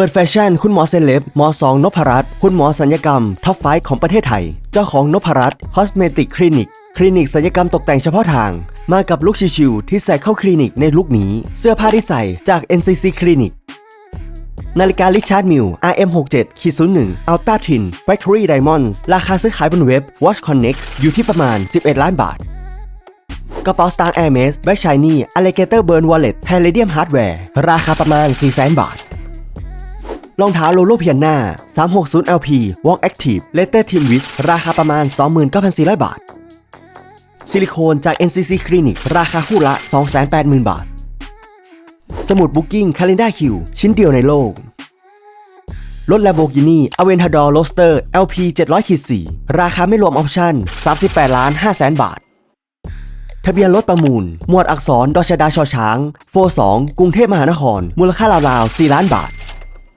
เปิดแฟชั่นคุณหมอเซเลบหมอสองนพรัตน์คุณหมอสัญญกรรมท็อปไฟของประเทศไทย เจ้าของนพรัตน์คอสเมติกคลินิก คลินิกสัญญกรรมตกแต่งเฉพาะทาง มากับลุคชิวๆที่ใส่เข้าคลินิกในลุคนี้ เสื้อผ้าที่ใส่จาก NCC คลินิกนาฬิกาลิชาร์ดมิล RM67 ขีด01 Ultra Twin Factory Diamonds ราคาซื้อขายบนเว็บ Watch Connect อยู่ที่ประมาณ 11 ล้านบาท กระเป๋า Star Hermes Black Shiny Alligator Burn Wallet Palladium Hardware ราคาประมาณ 400,000 บาท รองเท้าโลโลเพียนหน้า360 LP Walk Active Letter Team Wish ราคาประมาณ 29,400 บาท ซิลิโคนจาก NCC Clinic ราคาคู่ละ 280,000 บาท สมุดบุ๊กิ้ง Calendar Q ชิ้นเดียวในโลก รถ Lamborghini Aventador Roadster LP 700 4 ราคาไม่รวมออปชั่น 38ล้าน5แสนบาททะเบียนรถประมูล หมวดอักษร ดชดาชอช้าง โฟ2กรุงเทพมหานคร มูลค่าราวๆ 4 ล้านบาท